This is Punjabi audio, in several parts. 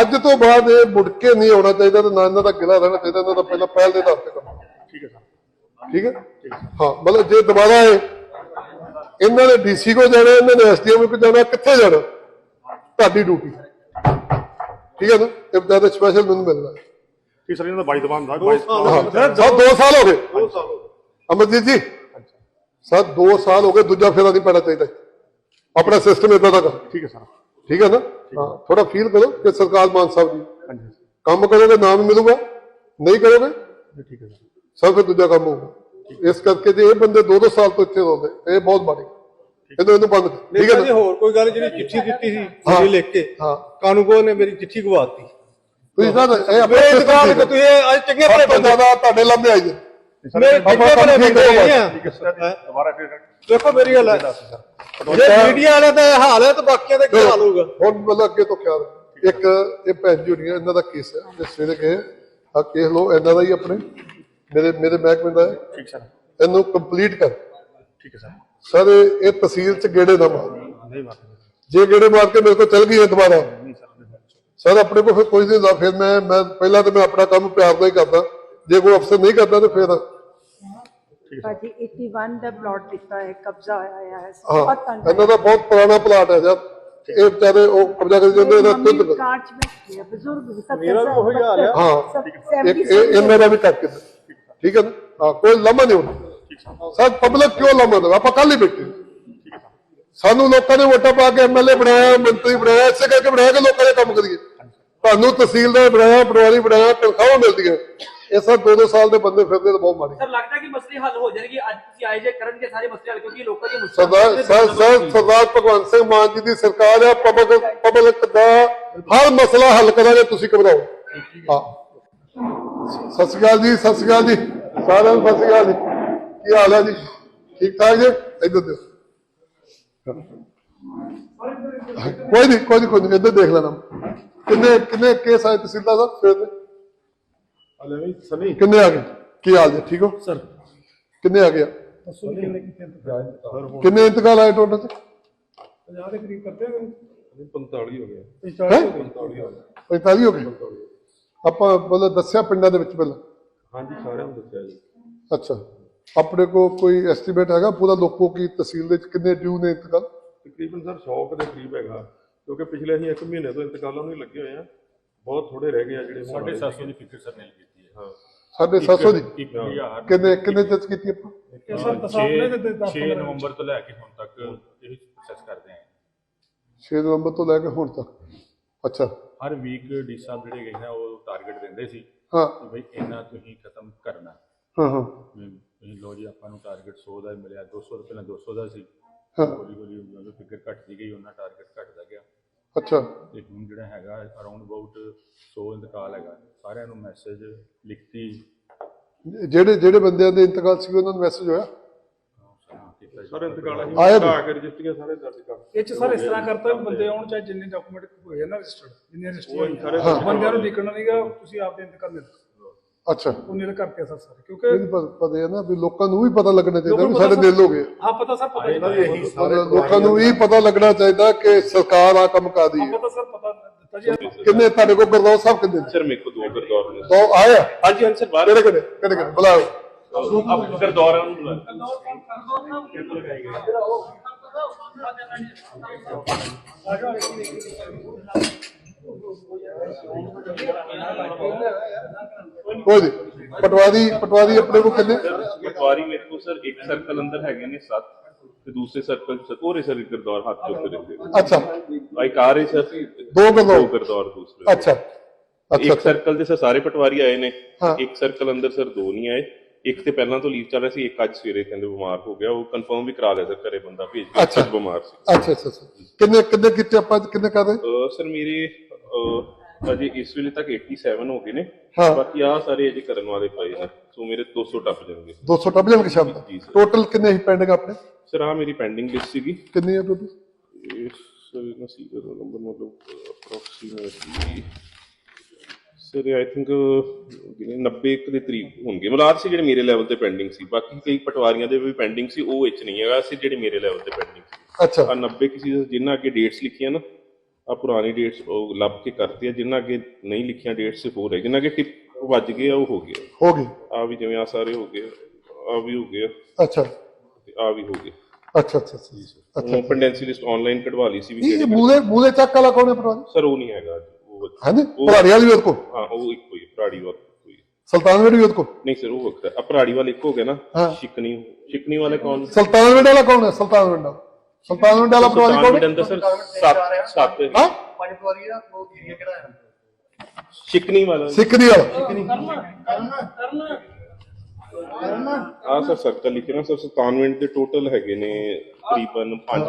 ਅੱਜ ਤੋਂ ਬਾਅਦ ਇਹ ਮੁੜ ਕੇ ਨਹੀਂ ਆਉਣਾ ਚਾਹੀਦਾ ਤੇ ਨਾ ਇਹਨਾਂ ਦਾ ਗਿਲਾ ਰਹਿਣਾ ਚਾਹੀਦਾ ਇਹਨਾਂ ਦਾ ਪਹਿਲਾਂ ਪਹਿਲ ਦੇ ਆਧਾਰ ਤੇ ਕਰਨਾ ਠੀਕ ਹੈ ਸਰ। ਠੀਕ ਹੈ? ਹਾਂ ਮਤਲਬ ਜੇ ਦੁਬਾਰਾ ਇਹ ਇਹਨਾਂ ਨੇ ਡੀਸੀ ਕੋ ਜਾਣਾ ਇਹਨਾਂ ਨੇ ਐਸਡੀਐਮ ਕੋ ਜਾਣਾ ਕਿੱਥੇ ਜਾਣਾ? ਤੁਹਾਡੀ ਡਿਊਟੀ। ਠੀਕ ਹੈ ਨਾ? ਇਹ ਬਤਾ ਸਪੈਸ਼ਲ ਮੈਨੂੰ ਮਿਲਣਾ। ਕੀ ਸਰ ਇਹਨਾਂ ਦਾ 22 ਦਵਾਨ ਦਾ ਹਾਂ ਸਰ 2 ਸਾਲ ਹੋ ਗਏ। 2 ਸਾਲ ਅਮਰਜੀਤ ਜੀ ਸਰ 2 ਸਾਲ ਹੋ ਗਏ ਦੂਜਾ ਫੇਰਾ ਨਹੀਂ ਪੈਣਾ ਚਾਹੀਦਾ। ਆਪਣਾ ਸਿਸਟਮ ਇਦਾਂ ਦਾ ਠੀਕ ਹੈ ਸਰ। ਠੀਕ ਹੈ ਨਾ? ਹਾਂ। ਥੋੜਾ ਫੀਲ ਕਰੋ ਕਿ ਸਰਕਾਰ ਮਾਨ ਸਾਹਿਬ ਜੀ ਹਾਂਜੀ। ਕੰਮ ਕਰੋਗੇ ਨਾਮ ਮਿਲੂਗਾ। ਨਹੀਂ ਕਰੋਗੇ ਜੀ, ਠੀਕ ਹੈ ਸਰ ਸਭ ਫਿਰ ਦੂਜਾ ਕੰਮ ਹੋਊਗਾ। ਇਸ ਕਰਕੇ ਜੇ ਇਹ ਬੰਦੇ ਦੋ ਦੋ ਸਾਲ ਤੋਂ ਇੱਥੇ ਰਹਿੰਦੇ ਇਹ ਬਹੁਤ ਮਾੜੀ ਇਹਨੂੰ ਇਹਨੂੰ ਬੰਦ ਠੀਕ ਹੈ ਜੀ ਨਾ? ਹੋਰ ਕੋਈ ਗੱਲ ਜਿਹੜੀ ਚਿੱਠੀ ਦਿੱਤੀ ਸੀ। ਮੇਰੀ ਲਿਖ ਕੇ ਹਾਂ। ਕਾਨੂੰਗੋ ਨੇ ਮੇਰੀ ਚਿੱਠੀ ਗਵਾਤੀ। ਤੁਸੀਂ ਸਰ ਇਹ ਆਪਣਾ ਹੈ। ਕਿ ਤੁਸੀਂ ਅੱਜ ਚੰਗੇ ਭਲੇ ਤੋਂ ਬੰਦੇ ਤੁਹਾਡੇ ਲੰਬੇ ਆਈ ਹੈ। ਮੇਰੇ ਚੰਗੇ ਭਲੇ ਠੀਕ ਬੰਦੇ ਆ। ਠੀਕ ਹੈ ਸਰ। ਦੁਬਾਰਾ ਫਿਰ ਦੇਖੋ ਮੇਰੀ ਗੱਲ ਹੈ। ਜੇ ਮੀਡੀਆ ਵਾਲਿਆਂ ਦਾ ਇਹ ਹਾਲ ਹੈ ਤਾਂ ਬਾਕੀਆਂ ਦਾ ਕੀ ਹਾਲ ਹੋਊਗਾ? ਹੁਣ ਮਤਲਬ ਅੱਗੇ ਤੋਂ ਖਿਆਲ ਇੱਕ ਇਹ ਭੈਣ ਜੀ ਹੋਣੀ ਇਹਨਾਂ ਦਾ ਕੇਸ ਹੈ। ਜੇ ਸਵੇਰੇ ਗਏ ਆ ਕੇਸ ਲੋ ਇਹਨਾਂ ਦਾ ਹੀ ਆਪਣੇ। ਮੇਰੇ ਮੇਰੇ ਮਹਿਕਮੇ ਦਾ ਹੈ। ਠੀਕ ਸਰ। ਇਹਨੂੰ ਕੰਪਲੀਟ ਕਰ। ਠੀਕ ਹੈ ਸਰ। ਸਰ ਇਹ ਤਹਿਸੀਲ ਚ ਗੇੜੇ ਨਾ ਮਾਰ। ਨਹੀਂ ਜੇ ਗੇੜੇ ਮਾਰ ਕੇ ਮੇਰੇ ਕੋਲ ਚੱਲ ਗਈ ਹੈ ਦੁਬਾਰਾ। ਨਹੀਂ ਸਰ ਆਪਣੇ ਕੋਲ ਫਿਰ ਕੋਈ ਨਹੀਂ ਹੁੰਦਾ। ਫਿਰ ਮੈਂ ਮੈਂ ਪਹਿਲਾਂ ਤਾਂ ਮੈਂ ਆਪਣਾ ਕੰਮ ਪਿਆਰ ਨਾਲ ਹੀ ਕਰਦਾ। ਜੇ ਕੋਈ ਅਫਸਰ ਨਹੀਂ ਕਰਦਾ ਤਾਂ ਫਿਰ ਭਾਜੀ 81 ਦਾ ਪਲਾਟ ਦਿੱਤਾ ਹੈ ਕਬਜ਼ਾ ਹੋਇਆ ਹੈ ਬਹੁਤ ਤੰਗ ਇਹਨਾਂ ਦਾ ਬਹੁਤ ਪੁਰਾਣਾ ਪਲਾਟ ਹੈ ਜਦ। ਇਹ ਵਿਚਾਰੇ ਉਹ ਕਬਜ਼ਾ ਕਰੀ ਜਾਂਦੇ ਇਹਦਾ ਮੰਮੀ ਖੁਦ ਕਾਰ ਚ ਬੈਠੀ ਬਜ਼ੁਰਗ ਸੱਤਰ ਮੇਰਾ ਵੀ ਉਹੀ ਹਾਲ ਹੈ। ਹਾਂ। ਸਭ ਇੱਕ 70 ਇਹ ਦਾ ਵੀ ਦਿਓ। ਠੀਕ ਹੈ। ਨਾ? ਹਾਂ ਕੋਈ ਲੰਮਾ ਨਹੀਂ ਹੋਣਾ ਸਰ। ਪਬਲਿਕ ਕਿਉਂ ਲੰਮਾ ਦੇਵੇ? ਆਪਾਂ ਕੱਲ ਹੀ ਬੈਠੇ ਸਾਨੂੰ ਲੋਕਾਂ ਨੇ ਵੋਟਾਂ ਪਾ ਕੇ ਐਮਐਲਏ ਬਣਾਇਆ ਮੰਤਰੀ ਬਣਾਇਆ ਇਸੇ ਕਰਕੇ ਬਣਾਇਆ ਕਿ ਲੋਕਾਂ ਦੇ ਕੰਮ ਕਰੀਏ। ਤੁਹਾਨੂੰ ਤਹਿਸੀਲਦਾਰ ਬਣਾਇਆ ਪਟਵਾਰੀ ਬਣਾਇਆ ਤਨਖਾਹਾਂ ਮਿਲਦੀਆਂ। ਇਹ ਸਭ ਦੋ ਦੋ ਸਾਲ ਦੇ ਬੰਦੇ ਫਿਰਦੇ ਤਾਂ ਬਹੁਤ ਮਾੜੀ ਸਰ ਲੱਗਦਾ ਕਿ ਮਸਲੇ ਹੱਲ ਹੋ ਜਾਣਗੇ ਅੱਜ ਤੁਸੀਂ ਆਏ ਜੇ ਕਰਨਗੇ ਸਾਰੇ ਮਸਲੇ ਹੱਲ ਕਿਉਂਕਿ ਲੋਕਾਂ ਦੀ ਮੁਸ਼ਕਲ ਸਰਦਾਰ ਸਰ ਸਰ ਸਰਦਾਰ ਭਗਵੰਤ ਸਿੰਘ ਮਾਨ ਜੀ ਦੀ ਸਰਕਾਰ ਹੈ ਪਬਲਿਕ ਪਬਲਿਕ ਦਾ ਹਰ ਮਸਲਾ ਹੱਲ ਕਰਾਂਗੇ ਤੁਸੀਂ ਘਬਰਾਓ। ਹਾਂ। ਸਤਿ ਸ਼੍ਰੀ ਅਕਾਲ ਜੀ ਸਤਿ ਸ਼੍ਰੀ ਅਕਾਲ ਜੀ। ਸਾਰਿਆਂ ਨੂੰ ਸਤਿ ਸ਼੍ਰੀ ਅਕਾਲ ਜੀ। ਕੀ ਹਾਲ ਹੈ ਜੀ? ਠੀਕ ਠਾਕ ਜੀ? ਇੱਧਰ ਦਿਓ ਕੋਈ ਨਹੀਂ ਕੋਈ ਨਹੀਂ ਕੋਈ ਇੱਧਰ ਦੇਖ ਲੈਣਾ। ਕਿੰਨੇ ਕਿੰਨੇ ਕੇਸ ਆਏ ਤਹਿਸੀਲਦਾਰ ਸਾਹਿਬ ਦੇ ਹਲੇ ਵੀ ਸਨੀ। ਕਿੰਨੇ ਆ ਗਏ? ਕੀ ਹਾਲ ਜੀ? ਠੀਕ ਹੋ? ਸਰ। ਕਿੰਨੇ ਆ ਗਿਆ ਕਿੰਨੇ ਇੰਤਕਾਲ ਆਏ ਟੋਟਲ ਚ 50 ਦੇ ਕਰੀਬ ਕਰਦੇ ਨੇ। 45 ਹੋ ਗਿਆ ਹੈ 45 ਹੋ ਗਏ। ਆਪਾਂ ਮਤਲਬ ਦੱਸਿਆ ਪਿੰਡਾਂ ਦੇ ਵਿੱਚ ਪਹਿਲਾਂ? ਹਾਂਜੀ ਸਾਰਿਆਂ ਨੂੰ ਦੱਸਿਆ ਜੀ। ਅੱਛਾ। ਆਪਣੇ ਕੋ ਕੋਈ ਐਸਟੀਮੇਟ ਹੈਗਾ? ਪੂਰਾ ਲੋਕੋ ਕੀ ਤਹਿਸੀਲ ਦੇ ਵਿੱਚ ਕਿੰਨੇ ਡਿਊ ਨੇ ਇੰਤਕਾਲ? ਤਕਰੀਬਨ ਸਰ 100 ਕੁ ਦੇ ਕਰੀਬ ਹੈਗਾ। ਕਿਉਂਕਿ ਪਿਛਲੇ ਅਸੀਂ 1 ਮਹੀਨੇ ਤੋਂ ਇੰਤਕਾਲਾਂ ਨੂੰ ਹੀ ਲੱਗੇ ਹੋਏ ਆ ਬਹੁਤ ਥੋੜੇ ਰਹਿ ਗਏ ਆ ਜਿਹੜੇ ਸਾਡੇ 700 ਦੀ ਫਿਕਰ ਸਰ ਨਹੀਂ ਕੀਤੀ ਹੈ। ਹਾਂ। ਸਾਡੇ 700 ਦੀ 1000 ਕਿੰਨੇ ਕਿੰਨੇ ਜੱਜ ਕੀਤੀ ਆਪਾਂ? ਇਹ ਸਰ ਦਸਾਂ ਨੇ ਤੇ 10 6 ਨਵੰਬਰ ਤੋਂ ਲੈ ਕੇ ਹੁਣ ਤੱਕ ਇਹ ਪ੍ਰੋਸੈਸ ਕਰਦੇ ਆਂ। 6 ਨਵੰਬਰ ਤੋਂ ਲੈ ਕੇ ਹੁਣ ਤੱਕ। ਅੱਛਾ। ਹਰ ਵੀਕ ਡੀ ਸਾਹਿਬ ਜਿਹੜੇ ਗਏ ਨੇ ਉਹ ਟਾਰਗੇਟ ਦਿੰਦੇ ਸੀ ਹਾਂ। ਕਿ ਬਈ ਇਹਨਾਂ ਤੁਸੀਂ ਖਤਮ ਕਰਨਾ। ਹਾਂ ਹਾਂ। ਵੀ ਤੁਸੀਂ ਲੋ ਜੀ ਆਪਾਂ ਨੂੰ ਟਾਰਗੇਟ 100 ਦਾ ਹੀ ਮਿਲਿਆ। 200 ਤੋਂ ਪਹਿਲਾਂ 200 ਦਾ ਸੀ ਹਾਂ। ਹੌਲੀ ਹੌਲੀ ਜਦੋਂ ਫਿਕਰ ਘਟਦੀ ਗਈ ਉਹਨਾਂ ਟਾਰਗੇਟ ਘਟਦਾ ਅੱਛਾ। ਤੇ ਹੁਣ ਜਿਹੜਾ ਹੈਗਾ ਅਰਾਊਂਡ ਅਬਾਊਟ 100 ਇੰਤਕਾਲ ਹੈਗਾ। ਸਾਰਿਆਂ ਨੂੰ ਮੈਸੇਜ ਲਿਖਤੀ। ਜਿਹੜੇ ਜਿਹੜੇ ਬੰਦਿਆਂ ਦੇ ਇੰਤਕਾਲ ਸੀ ਉਹਨਾਂ ਨੂੰ ਮੈਸੇਜ ਹੋਇਆ। ਸਾਰੇ ਇੰਤਕਾਲ ਅਸੀਂ ਘਟਾ ਕੇ ਰਜਿਸਟਰੀਆਂ ਸਾਰੇ ਦਰਜ ਕਰ ਇਹ ਚ ਸਰ ਇਸ ਤਰ੍ਹਾਂ ਕਰਤਾ ਵੀ ਬੰਦੇ ਆਉਣ ਚਾਹੇ ਜਿੰਨੇ ਡਾਕੂਮੈਂਟ ਹੋਏ ਆ ਨਾ ਰਜਿਸਟਰਡ ਜਿੰਨੇ ਰਜਿਸਟਰ ਹੋਏ ਸਾਰੇ ਆ, ਬੰਦਿਆਂ ਨੂੰ ਲਿਖਣਾ ਨਹੀਂਗਾ ਤੁਸੀਂ ਆਪਦੇ ਇੰਤਕਾਲ ਮਿਲ ਅੱਛਾ। ਉਹ ਨਿਲ ਕਰਤੇ ਸਰ ਸਾਰੇ ਇਹ ਕਿਉਂਕਿ ਪ- ਪਤਾ ਹੈ ਨਾ ਵੀ ਲੋਕਾਂ ਨੂੰ ਵੀ ਪਤਾ ਲੱਗਣਾ ਚਾਹੀਦਾ ਵੀ ਸਾਡੇ ਦਿਲ ਹੋ ਗਏ। ਹਾਂ ਪਤਾ ਸਰ ਪਤਾ ਇਹਨਾਂ ਦੀ ਇਹੀ ਮਤਲਬ ਲੋਕਾਂ ਨੂੰ ਵੀ ਪਤਾ ਲੱਗਣਾ ਚਾਹੀਦਾ ਕਿ ਸਰਕਾਰ ਆ ਕੰਮ ਕਰਦੀ ਹੈ ਪਤਾ ਸਰ ਪਤਾ ਦਿੱਤਾ ਜੀ। ਕਿੰਨੇ ਤੁਹਾਡੇ ਕੋਲ ਗੁਰਦੌਰ ਸਾਹਿਬ ਕਿੰਨੇ ਨੇ? ਸਰ ਮੇਰੇ ਕੋਲ ਦੋ ਗਰਦੌਰ ਨੇ। ਦੋ ਆਏ ਆ? ਹਾਂਜੀ ਹਾਂਜੀ ਸਰ ਬਾਹਰ। ਕਿਹੜੇ ਕਿਹੜੇ? ਕਿਹੜੇ ਕਿਹੜੇ? ਬੁਲਾਓ। ਆਪ ਗਰਦੌਰਾਂ ਨੂੰ ਬੁਲਾਓ। ਕੋਈ ਨਹੀਂ ਪਟਵਾਰੀ ਪਟਵਾਰੀ ਆਪਣੇ ਕੋਲ ਕਿੰਨੇ ਪਟਵਾਰੀ ਮੇਰੇ ਕੋਲ ਸਰ ਇੱਕ ਸਰਕਲ ਅੰਦਰ ਹੈਗੇ ਨੇ 7 ਤੇ ਦੂਸਰੇ ਸਰਕਲ ਚ ਹੋਰੇ ਸਰ ਗਰਦੌਰ ਹੱਥ ਚੁੱਕ ਕੇ ਰੱਖੇ ਅੱਛਾ ਇੱਕ ਆ ਰਹੇ ਸਰ ਦੋ ਗਰਦੌਰ। ਦੋ ਗਰਦੌਰ ਦੂਸਰੇ ਅੱਛਾ ਅੱਛਾ ਇੱਕ ਸਰਕਲ ਦੇ ਸਰ ਸਾਰੇ ਪਟਵਾਰੀ ਆਏ ਨੇ ਹਾਂ। ਇੱਕ ਸਰਕਲ ਅੰਦਰ ਸਰ ਦੋ ਨਹੀਂ ਆਏ ਇੱਕ ਤੇ ਪਹਿਲਾਂ ਤੋਂ ਲੀਵ ਚੱਲ ਰਿਹਾ ਸੀ ਇੱਕ ਅੱਜ ਸਵੇਰੇ ਕਹਿੰਦੇ ਬਿਮਾਰ ਹੋ ਗਿਆ ਉਹ ਕਨਫਰਮ ਵੀ ਕਰਾ ਲਿਆ ਸਰ ਘਰੇ ਬੰਦਾ ਭੇਜ ਕੇ। ਅੱਜ ਬਿਮਾਰ ਸੀ ਅੱਛਾ ਅੱਛਾ। ਕਿੰਨੇ ਕਿੰਨੇ ਕੀਤੇ ਆਪਾਂ ਕਿੰਨੇ ਕਰ ਅਹ ਸਰ ਮੇਰੇ ਅਹ, ਅਜੇ ਇਸ ਵੇਲੇ ਤੱਕ 87 ਹੋ ਗਏ ਨੇ। ਹਾਂ। ਬਾਕੀ ਆ ਸਾਰੇ ਅਜੇ ਕਰਨ ਵਾਲੇ ਪਏ ਨੇ ਸੋ ਮੇਰੇ 200 ਟੱਪ ਜਾਣਗੇ। 200 ਟਬਲੇ ਕੇ ਸ਼ਬਦ। ਟੋਟਲ ਕਿੰਨੇ ਹੀ ਪੈਂਡਿੰਗ ਆਪਣੇ? ਸਰ ਆ ਮੇਰੀ ਪੈਂਡਿੰਗ ਲਿਸਟ ਸੀਗੀ। ਕਿੰਨੀ ਹੈ ਟੋਟਲ ਇਸ ਨਾ ਸੀ ਦਾ ਨੰਬਰ ਮਤਲਬ ਅਪਰੋਕਸੀਮੇਟਲੀ ਸਰ ਆਈ ਥਿੰਕ 90 ਕੁ ਦੇ ਕਰੀਬ ਹੋਣਗੇ। ਮਤਲਬ ਸੀ ਜਿਹੜੇ ਮੇਰੇ ਲੈਵਲ ਤੇ ਪੈਂਡਿੰਗ ਸੀ। ਬਾਕੀ ਕਈ ਪਟਵਾਰੀਆਂ ਦੇ ਵੀ ਪੈਂਡਿੰਗ ਸੀ ਉਹ ਵਿੱਚ ਨਹੀਂ ਹੈਗਾ। ਸੀ ਜਿਹੜੇ ਮੇਰੇ ਲੈਵਲ ਤੇ ਪੈਂਡਿੰਗ ਸੀ। ਅੱਛਾ। ਆ 90 ਕਿਸੇ ਜਿੰਨਾ ਅੱਗੇ ਡੇਟਸ ਲਿਖੀਆਂ ਨਾ ਆ ਪੁਰਾਣੀ ਡੇਟਸ ਉਹ ਲੱਭ ਕੇ ਕਰਤੀ ਆ ਜਿੰਨਾ ਅੱਗੇ ਨਹੀਂ ਲਿਖੀਆਂ ਡੇਟਸ ਸਿਰਫ ਹੋ ਰਹੇ ਜਿੰਨਾ ਅੱਗੇ ਟਿਪ ਵੱਜ ਗਏ ਆ ਉਹ ਹੋ ਗਿਆ ਹੋ ਗਈ ਆ ਵੀ ਜਿਵੇਂ ਆ ਸਾਰੇ ਹੋ ਗਏ ਆ ਵੀ ਹੋ ਗਏ ਅੱਛਾ। ਤੇ ਆ ਵੀ ਹੋ ਗਏ। ਅੱਛਾ ਅੱਛਾ ਅੱਛਾ। ਅੱਛਾ। ਪੈਂਡੈਂਸੀ ਲਿਸਟ ਆਨਲਾਈਨ ਕਢਵਾ ਲਈ ਸੀ ਵੀ ਇਹ ਮੂਲੇ ਮੂਲੇ ਚੱਕ ਵਾਲਾ ਕੌਣ ਹੈ ਭਰਾ? ਸਰ ਉਹ ਨਹੀਂ ਹੈਗਾ ਉਹ ਹਾਂਜੀ ਭਰਾੜੀ ਵਾਲੀ ਵੀ ਉਹਦੇ ਕੋਲ? ਹਾਂ ਉਹ ਇੱਕੋ ਹੀ ਪਰਾੜੀ ਵਾਲਾ ਕੋਈ ਸੁਲਤਾਨਵਿੰਡ ਵੀ ਉਹਦੇ ਕੋਲ? ਨਹੀਂ ਸਰ ਉਹ ਵੱਖਰਾ। ਆ ਪਰਾੜੀ ਵਾਲਾ ਇੱਕ ਹੋ ਗਿਆ ਨਾ। ਸ਼ਿਕਨੀ ਸ਼ਿਕਨੀ ਵਾਲੇ ਕੌਣ? ਸੁਲਤਾਨਵਿੰਡ ਵਾਲਾ ਕੌਣ ਹੈ? ਸੁਲਤਾਨਵਿੰਡ ਵਾਲਾ। ਕੌਣ ਸੁਲਤਾਨਵਿੰਡ ਹੈ ਅੰਦਰ ਸਰ ਸੱਤ ਸੱਤ। ਹਾਂ? ਪੰਜ ਪਵਾਰੀ ਦਾ ਉਹ ਏਰੀਆ ਕਿਹੜਾ ਹੈ ਸ਼ਿਕਨੀ ਵਾਲਾ। ਸਿੱਖਦੀ ਵਾਲਾ। ਆ ਸਰ ਸਰਕਲ ਲਿਖੇ ਨਾ ਸਰ 97 ਦੇ ਟੋਟਲ ਹੈਗੇ ਨੇ ਤਕਰੀਬਨ 5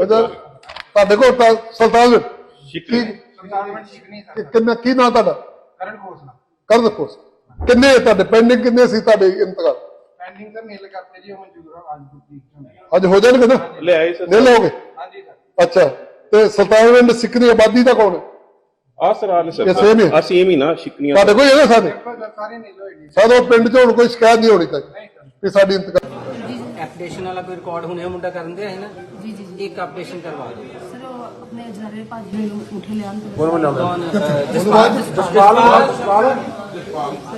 ਇਹਦਾ ਤੁਹਾਡੇ ਕੋਲ ਤਾਂ ਸੁਲਤਾਨਵਿੰਡ ਸ਼ਿਕਨੀ ਕਿ- ਕਿੰਨਾ ਕੀ ਨਾਂ ਤੁਹਾਡਾ? ਕਰਨ ਖੋਸਲਾ ਕਰਨ ਖੋਸਲਾ ਕਿੰਨੇ ਤੁਹਾਡੇ? ਪੈਂਡਿੰਗ ਕਿੰਨੇ ਸੀ ਤੁਹਾਡੇ ਇੰਤਕਾਲ? ਪੈਂਡਿੰਗ ਤਾਂ ਮੇਲ ਕਰਤੇ ਜੀ ਉਹ ਮਨਜ਼ੂਰ ਆ ਅੱਜ ਦੀ ਅੱਜ ਹੋ ਜਾਣਗੇ ਨਾ? ਲੈ ਆਏ ਸਰ। ਨਹੀਂ ਲਓਗੇ ਹਾਂਜੀ ਸਰ। ਅੱਛਾ ਤੇ ਸੁਲਤਾਨਵਿੰਡ ਸਿੱਖ ਦੀ ਆਬਾਦੀ ਦਾ ਕੌਣ ਹੈ? ਆ ਸਰ ਆ ਨੇ ਸਰ। ਇਹ same ਹੀ ਹੈ? ਆ ਸੇਮ ਹੀ ਨਾ ਸ਼ਿਕਨੀਆਂ ਤੁਹਾਡੇ ਕੋਲ ਹੈਗਾ ਸਾਡੇ ਸਾਰੇ? ਨਹੀਂ ਲੋਏ ਜੀ ਸਾਡੇ ਪਿੰਡ 'ਚ ਹੁਣ ਕੋਈ ਸ਼ਿਕਾਇਤ ਨਹੀਂ ਹੋਣੀ ਚਾਹੀਦੀ ਕਿ ਸਾਡੀ ਇੰਤਕਾਲ ਐਪਲੀਕੇਸ਼ਨ ਵਾਲਾ ਕੋਈ ਰਿਕਾਰਡ ਹੁਣੇ ਮੁੰਡਾ ਕਰਨ ਦੇ ਹੈ ਨਾ? ਜੀ ਜੀ ਜੀ। ਇੱਕ ਐਪਲੀਕੇਸ਼ਨ ਕਰਵਾ ਦਿਓ। ਸਰ ਉਹ ਆਪਣੇ ਜਨਰੇ ਭਾਜੀ ਨੂੰ ਉਠੇ ਲਿਆਉਣ ਤੋਂ ਕੌਣ ਅਹ, ਜਸਪਾਲ। ਜਸਪਾਲ।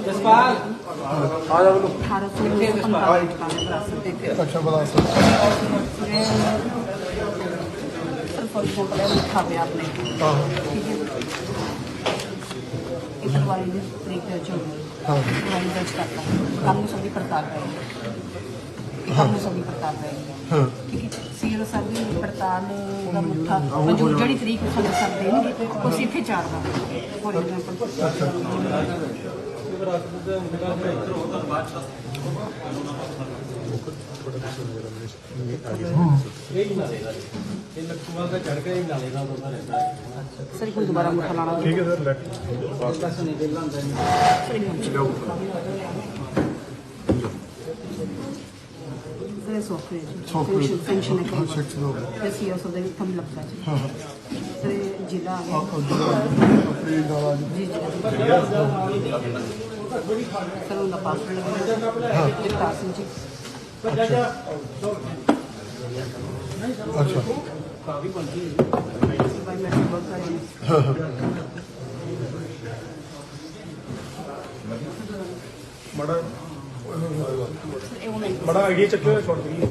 ਜਸਪਾਲ। ਆ ਜਾ ਬਲੋ 1845 ਦਾ ਵਿਰਾਸਤ ਦੇ ਕੇ ਅੱਛਾ ਬਲਾ ਸਰਪੰਚ ਕੋਲ ਲਿਖਾ ਪਿਆ ਆਪਣੇ ਹਾਂ। ਇੱਕ ਵਾਰੀ ਦੀ ਤਰੀਕ ਤੇ ਚੋ ਹਾਂ ਵਾਰੀ ਦਰਜ ਕਰਤਾ ਕੰਮ ਨੂੰ ਸਭੀ ਪੜਤਾਲ ਕਰੇ ਕੰਮ ਨੂੰ ਸਭੀ ਪੜਤਾਲ ਕਰੇ ਹਾਂ ਠੀਕ ਹੈ ਸੀਰ ਸਾਹਿਬ ਦੀ ਪੜਤਾਲ ਦਾ ਮੁੱਠਾ ਮਨਜ਼ੂਰ ਜਿਹੜੀ ਤਰੀਕ ਸਾਨੂੰ ਸਭ ਦੇਣਗੇ ਉਹ ਸਿੱਥੇ ਚਾਰ ਦਾ ਹੋਰ ਅੱਛਾ ਅਸੀਂ ਇੱਥੇ ਚਾੜਨਾ ਫੋਰ ਐਗਜ਼ਾਮਪਲ ਸਰ ਕੋਈ ਦੁਬਾਰਾ ਮੁੱਠਾ ਲਾਣਾ ਠੀਕ ਹੈ sir sir software software function ਹੈ ਸੈਕਸ਼ਨ ਹੋ ਗਿਆ ਤੇ ਸੀਐਸ ਉਹਦੇ ਵਿੱਚ ਕੰਮ ਲੱਗਦਾ ਜੀ ਹਾਂ ਸਰ ਜ਼ਿਲ੍ਹਾ ਆਪਣੀ ਜੀ। ਸਰ ਪਾਸਵਰਡ ਜੀ। ਅੱਛਾ। ਇਹ ਉਹਨਾਂ ਬੜਾ ਆਈਡੀਆ ਚੱਕਿਆ ਛੋੜ ਗਈ